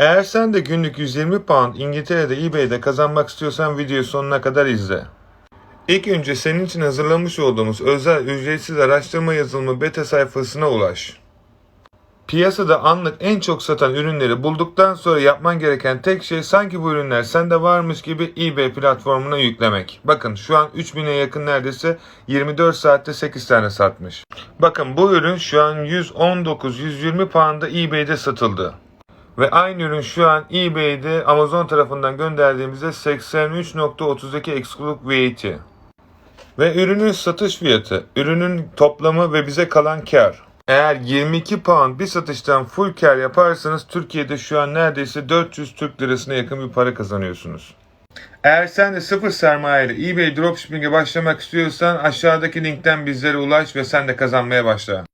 Eğer sen de günlük 120 pound İngiltere'de eBay'de kazanmak istiyorsan videoyu sonuna kadar izle. İlk önce senin için hazırlamış olduğumuz özel ücretsiz araştırma yazılımı beta sayfasına ulaş. Piyasada anlık en çok satan ürünleri bulduktan sonra yapman gereken tek şey sanki bu ürünler sende varmış gibi eBay platformuna yüklemek. Bakın şu an 3000'e yakın neredeyse 24 saatte 8 tane satmış. Bakın bu ürün şu an 119-120 pound'a eBay'de satıldı. Ve aynı ürün şu an eBay'de Amazon tarafından gönderdiğimizde 83.32 exclusive VAT. Ve ürünün satış fiyatı, ürünün toplamı ve bize kalan kar. Eğer 22 pound bir satıştan full kar yaparsanız Türkiye'de şu an neredeyse 400 Türk lirasına yakın bir para kazanıyorsunuz. Eğer sen de sıfır sermaye ile eBay Dropshipping'e başlamak istiyorsan aşağıdaki linkten bizlere ulaş ve sen de kazanmaya başla.